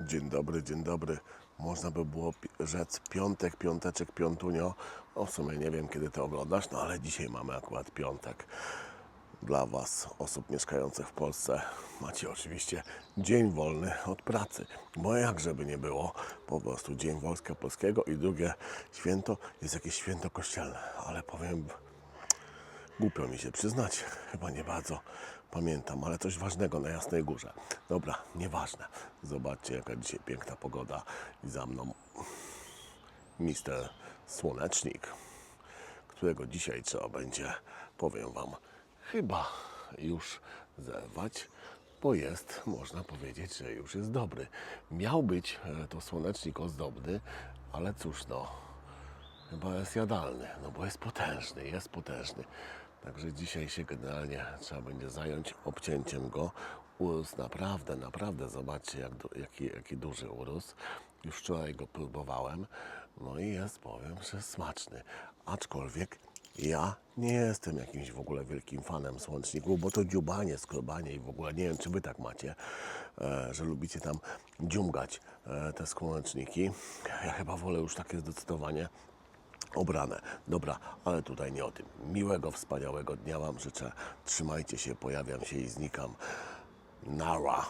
Dzień dobry, dzień dobry. Można by było rzec piątek, piąteczek, piątunio. No w sumie nie wiem, kiedy to oglądasz, no ale dzisiaj mamy akurat piątek. Dla Was, osób mieszkających w Polsce, macie oczywiście dzień wolny od pracy. Bo jak żeby nie było, po prostu Dzień Wojska Polskiego i drugie święto jest jakieś święto kościelne. Ale powiem, Głupio mi się przyznać, chyba nie bardzo pamiętam, ale coś ważnego na Jasnej Górze. Dobra, nieważne. Zobaczcie, jaka dzisiaj piękna pogoda i za mną mister Słonecznik, którego dzisiaj trzeba będzie, powiem Wam, chyba już zerwać, bo jest, można powiedzieć, że już jest dobry. Miał być e, to Słonecznik ozdobny, ale cóż no, Chyba jest jadalny, no bo jest potężny, jest potężny. Także dzisiaj się generalnie trzeba będzie zająć obcięciem go. Urósł naprawdę, naprawdę, zobaczcie jak, jaki, jaki duży urósł. Już wczoraj go próbowałem, no i jest, powiem, że smaczny. Aczkolwiek ja nie jestem jakimś w ogóle wielkim fanem słoneczników, bo to dziubanie, skrobanie i w ogóle nie wiem, czy wy tak macie, e, że lubicie tam dziumgać e, te słoneczniki. Ja chyba wolę już takie zdecydowanie obrane. Dobra, ale tutaj nie o tym. Miłego, wspaniałego dnia Wam życzę. Trzymajcie się, pojawiam się i znikam. Nara.